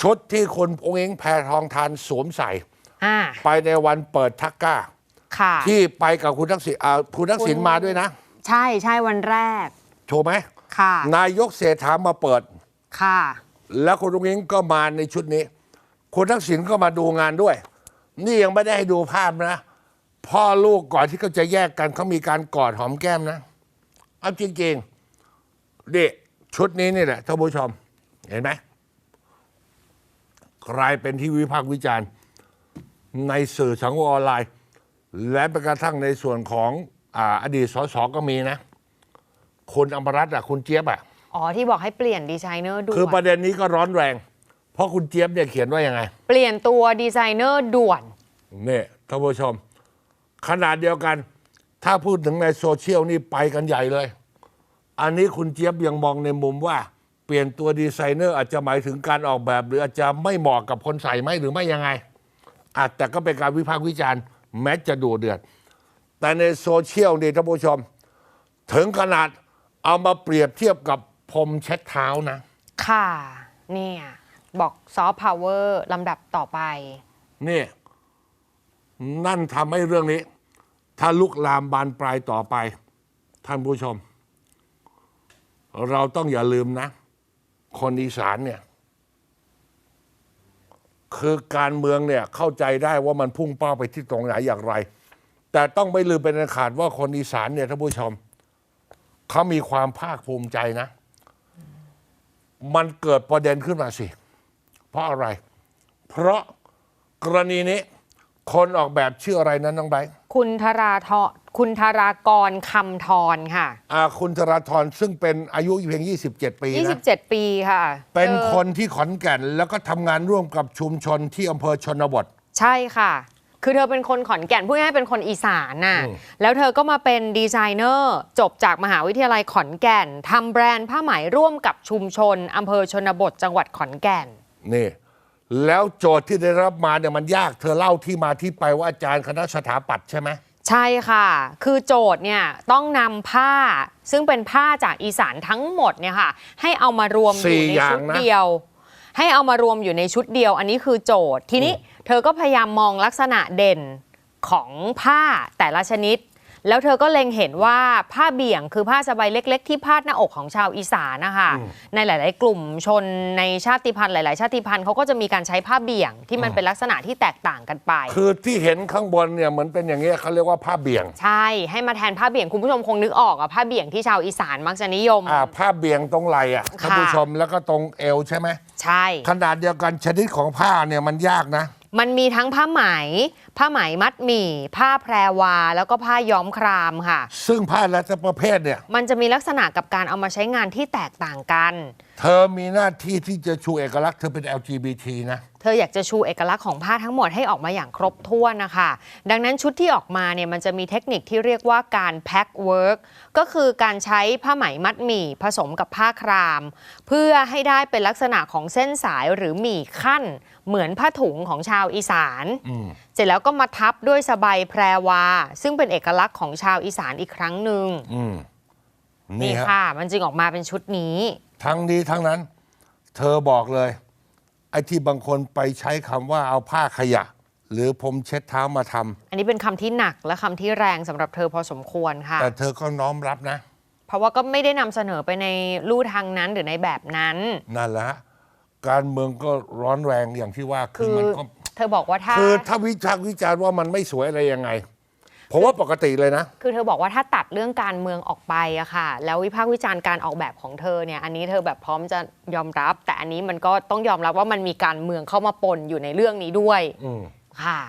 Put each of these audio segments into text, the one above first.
ชุดที่คุณองค์เองแพทองทานสวมใส่ อ่า ไปในวันเปิดทักก้า ค่ะ ที่ไปกับคุณทักษิณอ่าคุณทักษิณคุณ มาด้วยนะ ใช่ใช่วันแรก ถูกไหม ค่ะ นายกเศรษฐามาเปิด ค่ะ แล้วคุณลุงอิงก็มาในชุดนี้ คุณทักษิณก็มาดูงานด้วย นี่ยังไม่ได้ให้ดูภาพนะ พ่อลูกก่อนที่เขาจะแยกกันเขามีการกอดหอมแก้มนะเอาจริงๆดิชุดนี้นี่แหละท่านผู้ชม เห็นไหม กลายเป็นที่วิพากษ์วิจารณ์ ในสื่อสังคมออนไลน์ และไปกระทั่งในส่วนของอาอดีตสสก็มีนะ คุณอมรรัตน์อะคุณเจี๊ยบอะอ๋อ ที่บอกให้เปลี่ยนดีไซเนอร์ด่วน คือประเด็นนี้ก็ร้อนแรง เพราะคุณเจี๊ยบเนี่ยเขียนว่ายังไง เปลี่ยนตัวดีไซเนอร์ด่วนนี่ท่านผู้ชม ขนาดเดียวกัน ถ้าพูดถึงในโซเชียลนี่ไปกันใหญ่เลย อันนี้คุณเจี๊ยบยังมองในมุมว่า เปลี่ยนตัวดีไซเนอร์อาจจะหมายถึงการออกแบบ หรืออาจจะไม่เหมาะกับคนใส่ไหมหรือไม่ยังไงอาจแต่ก็เป็นการวิพากษ์วิจารณ์แม้จะดูเดือด แต่ในโซเชียลนี่ท่านผู้ชม ถึงขนาดเอามาเปรียบเทียบกับพรมเช็ดเท้านะ ค่ะเนี่ยบอกซอฟต์พาวเวอร์ลำดับต่อไป นี่ นั่นทำให้เรื่องนี้ ถ้าลุกลามบานปลายต่อไป ท่านผู้ชม เราต้องอย่าลืมนะ คนอีสานเนี่ย คือการเมืองเนี่ยเข้าใจได้ว่ามันพุ่งเป้าไปที่ตรงไหนอย่างไร แต่ต้องไม่ลืมเป็นอันขาดว่าคนอีสานเนี่ยท่านผู้ชมเขามีความภาคภูมิใจนะ มันเกิดประเด็นขึ้นมาสิ เพราะอะไร เพราะกรณีนี้ คนออกแบบชื่ออะไรนั้นน้องไบร์ทคุณธราท คุณธารากรคำทรค่ะอ่าคุณธราธรซึ่งเป็นอายุเพียง 27 ปีนะ27 ปีค่ะเป็นออคนที่ขอนแก่น แล้วก็ทำงานร่วมกับชุมชนที่อำเภอชนบท ใช่ค่ะ คือเธอเป็นคนขอนแก่นพูดง่ายๆเป็นคนอีสานน่ะอืม แล้วเธอก็มาเป็นดีไซเนอร์ จบจากมหาวิทยาลัยขอนแก่นทำแบรนด์ผ้าไหมร่วมกับชุมชนอำเภอชนบทจังหวัดขอนแก่น นี่ แล้วโจทย์ที่ได้รับมาเนี่ยมันยาก เธอเล่าที่มาที่ไปว่าอาจารย์คณะสถาปัตย์ใช่ไหม ใช่ค่ะ คือโจทย์เนี่ยต้องนำผ้าซึ่งเป็นผ้าจากอีสานทั้งหมดเนี่ยค่ะ ให้เอามารวมอสี่ยู่ในอย่างชุดนะเดียว ให้เอามารวมอยู่ในชุดเดียว อันนี้คือโจทย์ทีนี้เธอก็พยายามมองลักษณะเด่นของผ้าแต่ละชนิด แล้วเธอก็เล็งเห็นว่าผ้าเบี่ยงคือผ้าสบายเล็ก ๆ ที่พาดหน้าอกของชาวอีสานนะคะในหลาย ๆ กลุ่มชนในชาติพันธุ์หลาย ๆ ชาติพันธุ์เขาก็จะมีการใช้ผ้าเบี่ยงที่มันเป็นลักษณะที่แตกต่างกันไป คือที่เห็นข้างบนเนี่ยเหมือนเป็นอย่างเงี้ยเขาเรียกว่าผ้าเบี่ยง ใช่ให้มาแทนผ้าเบี่ยงคุณผู้ชมคงนึกออกอะผ้าเบี่ยงที่ชาวอีสานมักจะนิยมอ่าผ้าเบี่ยงตรงไหล่อะท่านผู้ชมแล้วก็ตรงเอวใช่ไหมใช่ขนาดเดียวกันชนิดของผ้าเนี่ยมันยากนะ มันมีทั้งผ้าไหม ผ้าไหมมัดหมี่ ผ้าแพรวา แล้วก็ผ้าย้อมครามค่ะ ซึ่งผ้าและแต่ประเภทเนี่ย มันจะมีลักษณะกับการเอามาใช้งานที่แตกต่างกัน เธอมีหน้าที่ที่จะชูเอกลักษณ์เธอเป็น LGBT นะเธออยากจะชูเอกลักษณ์ของผ้าทั้งหมดให้ออกมาอย่างครบถ้วนนะคะ ดังนั้นชุดที่ออกมาเนี่ยมันจะมีเทคนิคที่เรียกว่าการแพ็คเวิร์กก็คือการใช้ผ้าไหมมัดหมี่ผสมกับผ้าคราม เพื่อให้ได้เป็นลักษณะของเส้นสายหรือหมี่ขั้น เหมือนผ้าถุงของชาวอีสาน เสร็จแล้วก็มาทับด้วยสบายแพรวา ซึ่งเป็นเอกลักษณ์ของชาวอีสานอีกครั้งหนึ่งอืมนี่นี่ฮะค่ะ มันจึงออกมาเป็นชุดนี้ ทั้งนี้ทั้งนั้น เธอบอกเลยไอ้ที่บางคนไปใช้คำว่าเอาผ้าขยะ หรือผมเช็ดเท้ามาทำอันนี้เป็นคำที่หนักและคำที่แรงสำหรับเธอพอสมควรค่ะ แต่เธอก็น้อมรับนะ เพราะว่าก็ไม่ได้นำเสนอไปในลู่ทางนั้นหรือในแบบนั้นนั่นแหละฮะการเมืองก็ร้อนแรงอย่างที่ว่าคืคืออมันก็เธอบอกว่าถ้าคือถ้าวิจารณ์วิจารณ์ว่ามันไม่สวยอะไรยังไง ผมว่าปกติเลยนะ คือเธอบอกว่าถ้าตัดเรื่องการเมืองออกไปอะค่ะ แล้ววิพากษ์วิจารณ์การออกแบบของเธอเนี่ย อันนี้เธอแบบพร้อมจะยอมรับ แต่อันนี้มันก็ต้องยอมรับว่ามันมีการเมืองเข้ามาปนอยู่ในเรื่องนี้ด้วยอืมค่ะ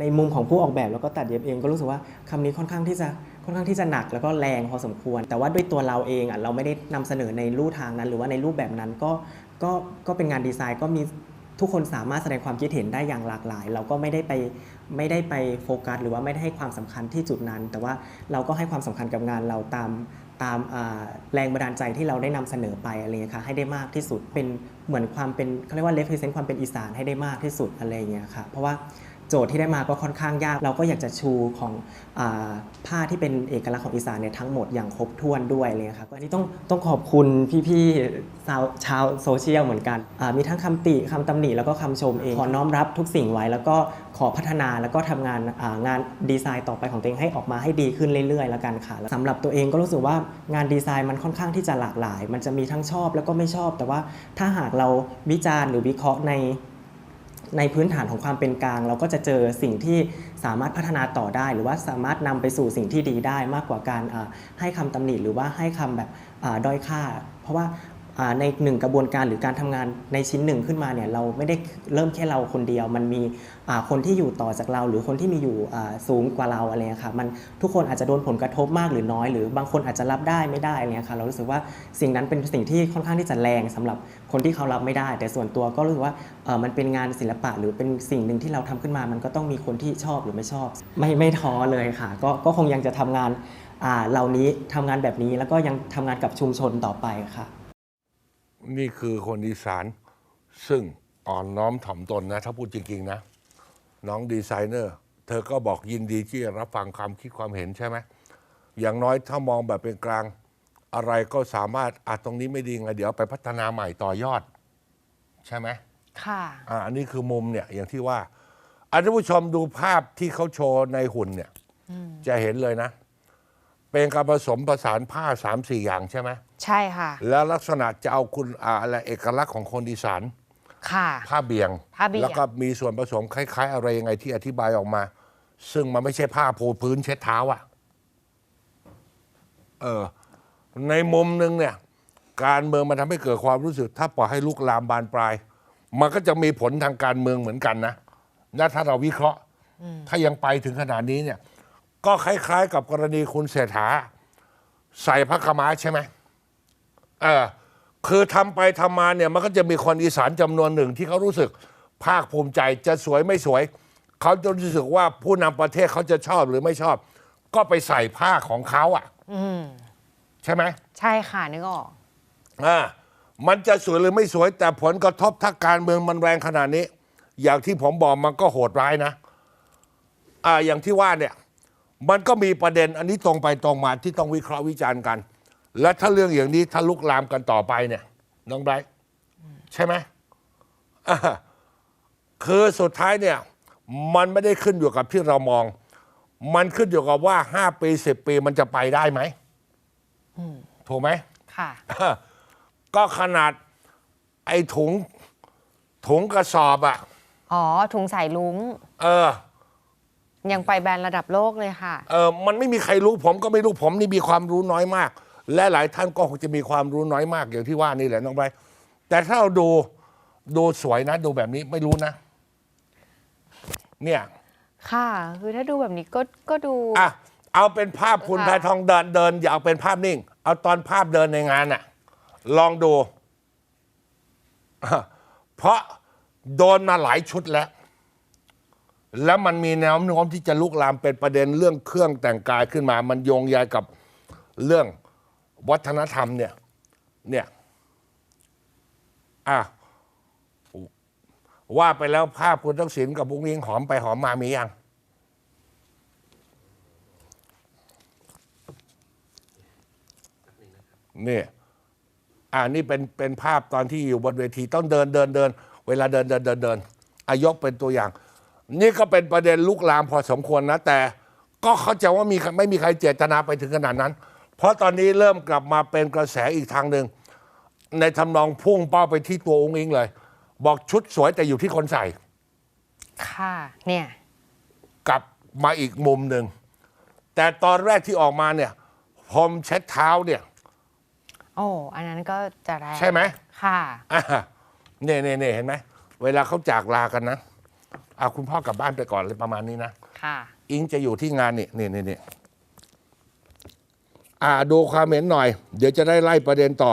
ในมุมของผู้ออกแบบแล้วก็ตัดเย็บเองก็รู้สึกว่าคำนี้ค่อนข้างที่จะค่อนข้างที่จะหนักแล้วก็แรงพอสมควร แต่ว่าด้วยตัวเราเองอะเราไม่ได้นำเสนอในรูทางนั้น หรือว่าในรูปแบบนั้นก็ก็ก็เป็นงานดีไซน์ก็มี ทุกคนสามารถแสดงความคิดเห็นได้อย่างหลากหลาย เราก็ไม่ได้ไปไม่ได้ไปโฟกัส หรือว่าไม่ได้ให้ความสำคัญที่จุดนั้น แต่ว่าเราก็ให้ความสำคัญกับงานเราตามตามแรงบันดาลใจที่เราได้นำเสนอไปอะไรอย่างเงี้ยค่ะให้ได้มากที่สุดเป็นเหมือนความเป็นเขาเรียกว่า represent ความเป็นอีสานให้ได้มากที่สุดอะไรอย่างเงี้ยค่ะเพราะว่า โจทย์ที่ได้มาก็ค่อนข้างยาก เราก็อยากจะชูของอผ้าที่เป็นเอกลักษณ์ของอีสานเนี่ยทั้งหมดอย่างครบถ้วนด้วยเลยครับอันนี้ต้องต้องขอบคุณพี่ๆชาวชาวโซเชียลเหมือนกัน มีทั้งคำติคำตำหนิแล้วก็คำชมเองขอน้อมรับทุกสิ่งไว้ แล้วก็ขอพัฒนาแล้วก็ทำงานงานดีไซน์ต่อไปของตัวเองให้ออกมาให้ดีขึ้นเรื่อยๆ แล้วกันค่ะสำหรับตัวเองก็รู้สึกว่างานดีไซน์มันค่อนข้างที่จะหลากหลาย มันจะมีทั้งชอบแล้วก็ไม่ชอบ แต่ว่าถ้าหากเราวิจารณ์หรือวิเคราะห์ใน ในพื้นฐานของความเป็นกลาง เราก็จะเจอสิ่งที่สามารถพัฒนาต่อได้ หรือว่าสามารถนำไปสู่สิ่งที่ดีได้มากกว่าการให้คำตำหนิหรือว่าให้คำแบบด้อยค่า เพราะว่า ในหนึ่งกระบวนการหรือการทำงานในชิ้นหนึ่งขึ้นมาเนี่ยเราไม่ได้เริ่มแค่เราคนเดียว มันมีคนที่อยู่ต่อจากเรา หรือคนที่มีอยู่สูงกว่าเราอะไรเงี้ค่ะมันทุกคนอาจจะโดนผลกระทบมากหรือน้อย หรือบางคนอาจจะรับได้ไม่ได้อะไรเงี้ยค่ะเรารู้สึกว่าสิ่งนั้นเป็นสิ่งที่ค่อนข้างที่จะแรงสำหรับคนที่เขารับไม่ได้ แต่ส่วนตัวก็รู้สึกว่ามันเป็นงานศิลปะหรือเป็นสิ่งหนึ่งที่เราทำขึ้นมา มันก็ต้องมีคนที่ชอบหรือไม่ชอบ ไม่ไม่ท้อเลยค่ะก็ก็คงยังจะทำงานเหล่านี้ทำงานแบบนี้แล้วก็ยังทำงานกับชุมชนต่อไปค่ะ นี่คือคนอีสาน ซึ่งอ่อนน้อมถ่อมตนนะ ถ้าพูดจริง ๆ นะ น้องดีไซเนอร์ เธอก็บอกยินดีที่จะรับฟังความคิดความเห็นใช่ไหมอย่างน้อยถ้ามองแบบเป็นกลางอะไรก็สามารถอาตรงนี้ไม่ดีไงเดี๋ยวไปพัฒนาใหม่ต่อยอด ใช่ไหมค่ะอ่าอันนี้คือมุมเนี่ยอย่างที่ว่าอันท่านผู้ชมดูภาพที่เขาโชว์ในหุ่นเนี่ย จะเห็นเลยนะ เป็นการผสมผสานผ้าสามสี่อย่างใช่ไหมใช่ค่ะ แล้วลักษณะจะเอาคุณอาอะไรเอกลักษณ์ของคนอีสานค่ะ ผ้าเบียง ผ้าเบี่ยง แล้วก็มีส่วนผสมคล้าย ๆ อะไรยังไงที่อธิบายออกมา ซึ่งมันไม่ใช่ผ้าปูพื้นเช็ดเท้าอะ่ะเออในมุมหนึ่งเนี่ย การเมืองมันทำให้เกิดความรู้สึก ถ้าปล่อยให้ลุกลามบานปลาย มันก็จะมีผลทางการเมืองเหมือนกันนะนะถ้าเราวิเคราะห์ ถ้ายังไปถึงขนาดนี้เนี่ย ก็คล้ายๆ กับกรณีคุณเศรษฐา ใส่พระขาวม้าใช่ไหมเออคือทำไปทำมาเนี่ยมันก็จะมีคนอีสานจำนวนหนึ่งที่เขารู้สึกภาคภูมิใจจะสวยไม่สวย เขาจะรู้สึกว่าผู้นำประเทศเขาจะชอบหรือไม่ชอบ ก็ไปใส่ผ้าของเขาอะใช่ไหมใช่ค่ะนึกออกอ่ามันจะสวยหรือไม่สวย แต่ผลกระทบถ้าการเมืองมันแรงขนาดนี้ อย่างที่ผมบอกมันก็โหดร้ายนะอ่าอย่างที่ว่าเนี่ย มันก็มีประเด็นอันนี้ตรงไปตรงมาที่ต้องวิเคราะห์วิจารณ์กัน และถ้าเรื่องอย่างนี้ถ้าลุกลามกันต่อไปเนี่ยน้องไบรท์ใช่ไหมอ่าคือสุดท้ายเนี่ย มันไม่ได้ขึ้นอยู่กับที่เรามอง มันขึ้นอยู่กับว่าห้าปีสิบปีมันจะไปได้ไหมถูกไหม ค่ะ ก็ขนาดไอ้ถุง ถุงกระสอบอะอ๋อ ถุงสายลุง เออ ยังไปแบรนด์ระดับโลกเลยค่ะ เออมันไม่มีใครรู้ผมก็ไม่รู้ผมนี่มีความรู้น้อยมาก และหลายท่านก็คงจะมีความรู้น้อยมากอย่างที่ว่านี่แหละน้องไบรท์แต่ถ้าเราดูดูสวยนะ ดูแบบนี้ไม่รู้นะ เนี่ย ค่ะ คือถ้าดูแบบนี้ก็ก็ดู อะเอาเป็นภาพคุณค่ะ แพทองเดินเดิน อย่าเอาเป็นภาพนิ่ง เอาตอนภาพเดินในงานอะลองดูอะเพราะโดนมาหลายชุดแล้ว แล้วมันมีแนวโน้มที่จะลุกลามเป็นประเด็นเรื่องเครื่องแต่งกายขึ้นมา มันโยงใยกับเรื่องวัฒนธรรมเนี่ย เนี่ย อะ ว่าไปแล้วภาพคุณทักษิณกับบุ้งยิงหอมไปหอมมามียัง นี่อ่านี่เป็นเป็นภาพตอนที่อยู่บนเวทีต้องเดินเดินเดิน เวลาเดินเดินเดินเดินอายกเป็นตัวอย่าง นี่ก็เป็นประเด็นลุกลามพอสมควรนะ แต่ก็เข้าใจว่ามีไม่มีใครเจตนาไปถึงขนาดนั้น เพราะตอนนี้เริ่มกลับมาเป็นกระแสอีกทางหนึ่งในทำนองพุ่งเป้าไปที่ตัวองค์อิงเลย บอกชุดสวยแต่อยู่ที่คนใส่ ค่ะเนี่ยกลับมาอีกมุมหนึ่ง แต่ตอนแรกที่ออกมาเนี่ยพรมเช็ดเท้าเนี่ยโอ้อันนั้นก็จะแรงใช่ไหมค่ะอะเนี่ยเนี่ยเนี่ยเห็นไหมเวลาเขาจากลากันนะ อะคุณพ่อกลับบ้านไปก่อนเลยประมาณนี้นะค่ะ อิงจะอยู่ที่งานนี่นี่นี่นี่อ่าดูความเห็นหน่อย เดี๋ยวจะได้ไล่ประเด็นต่อ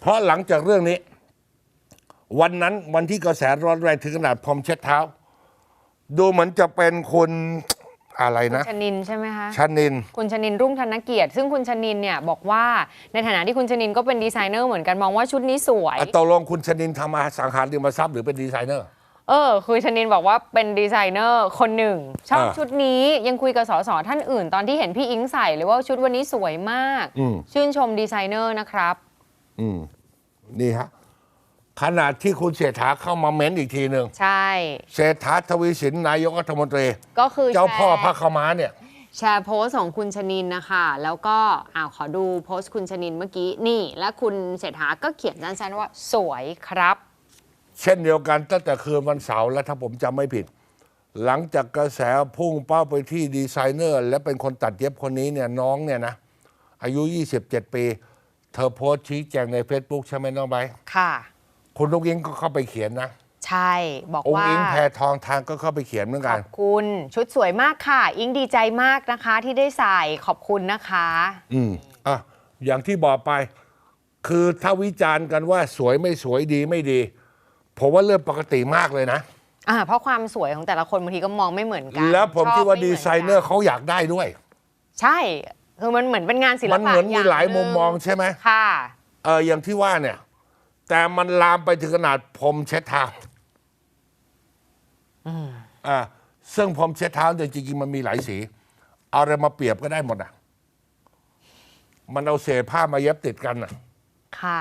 เพราะหลังจากเรื่องนี้ วันนั้นวันที่กระแสร้อนแรงถึงขนาดพรมเช็ดเท้า ดูเหมือนจะเป็นคนอะไรคุณนะชนินใช่ไหมคะชานิน คุณชนินรุ่งธนเกียรติ ซึ่งคุณชนินเนี่ยบอกว่าในฐานะที่คุณชนินก็เป็นดีไซเนอร์เหมือนกันมองว่าชุดนี้สวยอะตกลงคุณชนินทำอาสังหารริมทรัพย์หรือเป็นดีไซเนอร์ เออคุยชนินบอกว่าเป็นดีไซเนอร์คนหนึ่ง ชอบอ่าชุดนี้ยังคุยกับสสท่านอื่น ตอนที่เห็นพี่อิงใส่เลยว่าชุดวันนี้สวยมากอืมชื่นชมดีไซเนอร์นะครับ อืมนี่ฮะขนาดที่คุณเศรษฐาเข้ามาเม้นอีกทีหนึ่งใช่ เศรษฐาทวีสินนายกรัฐมนตรี ก็คือเจ้าพ่อแชร์พระขาวม้าเนี่ย แชร์โพสต์ของคุณชนินนะคะ แล้วก็อ้าวขอดูโพสต์คุณชนินเมื่อกี้นี่ และคุณเศรษฐาก็เขียนสั้นๆว่าสวยครับ เช่นเดียวกันตั้งแต่คืนวันเสาร์แล้วถ้าผมจำไม่ผิด หลังจากกระแสพุ่งเป้าไปที่ดีไซเนอร์ และเป็นคนตัดเย็บคนนี้เนี่ยน้องเนี่ยนะอายุ 27 ปี เธอโพสต์ชี้แจงใน Facebook ใช่ไหมน้องใบร์ทค่ะ คุณลูกยิงก็เข้าไปเขียนนะ ใช่บอกองค์ว่าอิงแพทองทางก็เข้าไปเขียนเหมือนขกัอนบคุณชุดสวยมากค่ะ อิงดีใจมากนะคะ ที่ได้ใส่ขอบคุณนะคะ อืมอะอย่างที่บอกไป คือถ้าวิจารณ์กันว่าสวยไม่สวยดีไม่ดี ผมว่าเรื่องปกติมากเลยนะ อ่าเพราะความสวยของแต่ละคนบางทีก็มองไม่เหมือนกันแล้วผมชอบคิดว่าไม่หดีมืกัไซเนอร์เขาอยากได้ด้วย ใช่คือมันเหมือนเป็นงานศิลปะมันเหมือนมีหลายองมุมมองใช่ไหมค่ะ เอออย่างที่ว่าเนี่ย แต่มันลามไปถึงขนาดพรมเช็ดเท้าอ่าซึ่งพรมเช็ดเท้าเนี่ยจริงๆมันมีหลายสี เอาอะไรมาเปรียบก็ได้หมดอะ มันเอาเศษผ้ามาเย็บติดกันอะ ค่ะ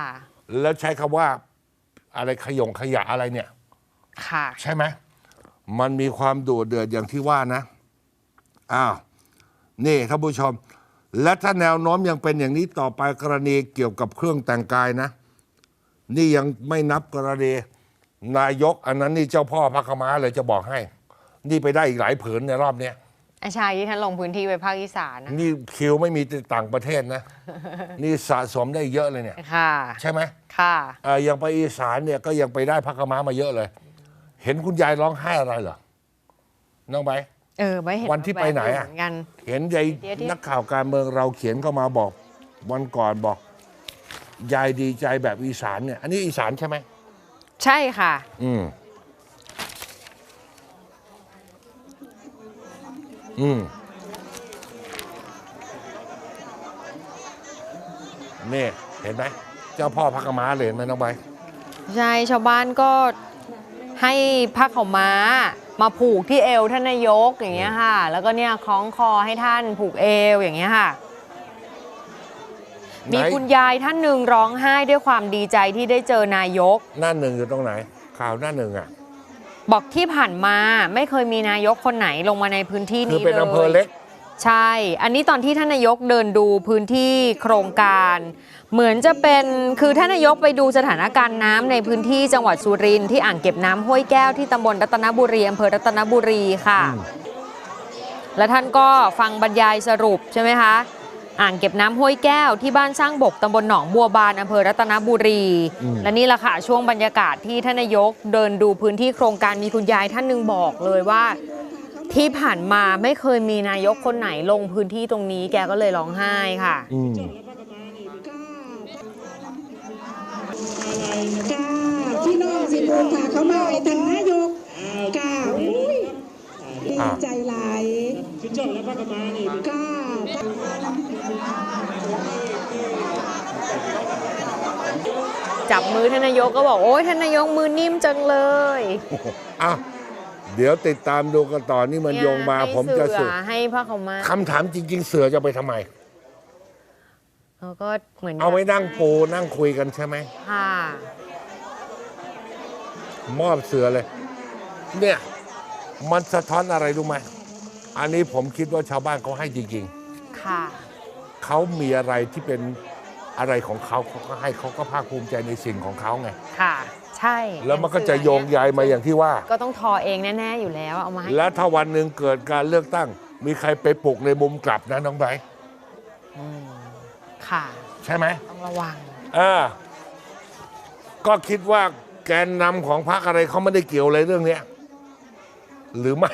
แล้วใช้คำว่า อะไรขยงขยะอะไรเนี่ย ค่ะ ใช่ไหมมันมีความดุเดือดอย่างที่ว่านะอ้าวนี่ท่านผู้ชม และถ้าแนวโน้มยังเป็นอย่างนี้ต่อไปกรณีเกี่ยวกับเครื่องแต่งกายนะ นี่ยังไม่นับกรณีนายก อันนั้นนี่เจ้าพ่อพระขาวม้าเลยจะบอกให้ นี่ไปได้อีกหลายผืนในรอบเนี้ย อาชายที่ท่านลงพื้นที่ไปภาคอีสานนะนี่คิวไม่มีแต่ต่างประเทศนะ นี่สะสมได้เยอะเลยเนี่ย ค่ะ ใช่ไหมค่ะเอ่อยังไปอีสานเนี่ยก็ยังไปได้พระขาวม้ามาเยอะเลย เห็นคุณยายร้องไห้อะไรเหรอน้องใบร์ทเออไม่เห็นวันที่ไปไหนอะแวบๆเหมือนกันเห็นยายเดี๋ยวที่ นักข่าวการเมืองเราเขียนเข้ามาบอก วันก่อนบอก ยายดีใจแบบอีสานเนี่ย อันนี้อีสานใช่ไหม ใช่ค่ะ อืม อืมนี่เห็นไหม เจ้าพ่อพักม้าเลยเห็นไหมน้องใบร์ทใช่ชาวบ้านก็ให้ผ้าขาวม้า มาผูกที่เอวท่านนายกอย่างเงี้ยค่ะ แล้วก็เนี่ยคล้องคอให้ท่านผูกเอวอย่างเงี้ยค่ะ มีไหนคุณยายท่านหนึ่งร้องไห้ด้วยความดีใจที่ได้เจอนายก หน้าหนึ่งอยู่ตรงไหน ข่าวหน้าหนึ่งอะ บอกที่ผ่านมาไม่เคยมีนายกคนไหนลงมาในพื้นที่คือนี้เป็นเลยอำเภอเล็ก ใช่ อันนี้ตอนที่ท่านนายกเดินดูพื้นที่โครงการ เหมือนจะเป็นคือท่านนายกไปดูสถานการณ์น้ำในพื้นที่จังหวัดสุรินทร์ที่อ่างเก็บน้ำห้วยแก้วที่ตำบลรัตนบุรีอำเภอรัตนบุรีค่ะอืมและท่านก็ฟังบรรยายสรุปใช่ไหมคะ อ่างเก็บน้ำห้วยแก้วที่บ้านสร้างบกตำบลหนองบัวบานอำเภอรัตนบุรี และนี่แหละค่ะช่วงบรรยากาศที่ท่านนายกเดินดูพื้นที่โครงการมีคุณยายท่านหนึ่งบอกเลยว่า ที่ผ่านมาไม่เคยมีนายกคนไหนลงพื้นที่ตรงนี้แกก็เลยร้องไห้ค่ะอืมค่ะพี่น้องสิบูนค่ะเขามาให้ทางนายกค่ะอุ้ยดีใจหลายชุดเจ้าและพระกมานี่ค่ะ จับมือท่านนายกก็บอกโอ้ยท่านนายกมือนิ่มจังเลยอะเดี๋ยวติดตามดูกันต่อนี่มันโยงมาให้ผมจะเสืสุอให้ผ้าขาวม้าคำถามจริง ๆ เสือจะไปทำไม เขาก็เหมือนเอาไว้นั่งปูนั่งคุยกันใช่ไหมค่ะมอบเสือเลย เนี่ย มันสะท้อนอะไรรู้ไหมอันนี้ผมคิดว่าชาวบ้านเขาให้จริงค่ะๆ เขามีอะไรที่เป็นอะไรของเขาเขาก็ให้เขาก็ภาคภูมิใจในสิ่งของเขาไง ค่ะ ใช่แล้วมันก็จะโยงใยมาอย่างที่ว่า ก็ต้องทอเองแน่ ๆ อยู่แล้วเอามาให้ แล้วถ้าวันหนึ่งเกิดการเลือกตั้ง มีใครไปปลุกในมุมกลับนะน้องไบร์ทค่ะ ใช่ไหมต้องระวังอ่าก็คิดว่าแกนนำของพรรคอะไรเขาไม่ได้เกี่ยวอะไรเรื่องเนี้ยหรือไม่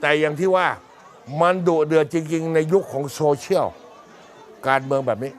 แต่อย่างที่ว่ามันดุเดือดจริงๆ ในยุคของโซเชียล การเมืองแบบนี้